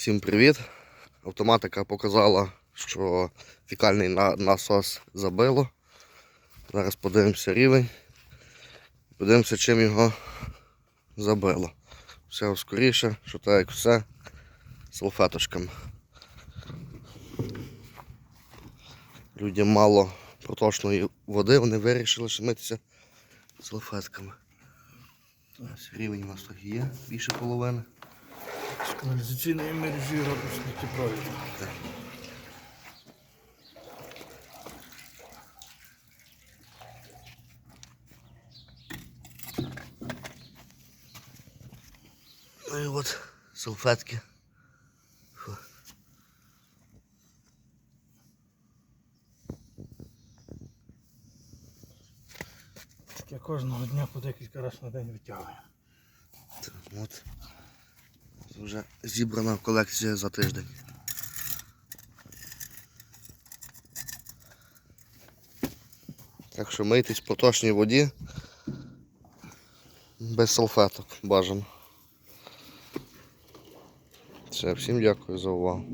Всім привіт! Автоматика показала, що фікальний насос забило. Зараз подивимося рівень. Подивимося, чим його забило. Все скоріше, що так як все салфеточками. Людям мало проточної води, вони вирішили що митися салфетками. Рівень у нас так є, більше половини. Каналізаційної мережі робиш сміттєпровід. Ну і от салфетки. Фу. Я кожного дня по декілька разів на день витягую. Так, От. Вже зібрана колекція за тиждень. Так що мийтесь в поточній воді без салфеток бажано. Все, всім дякую за увагу.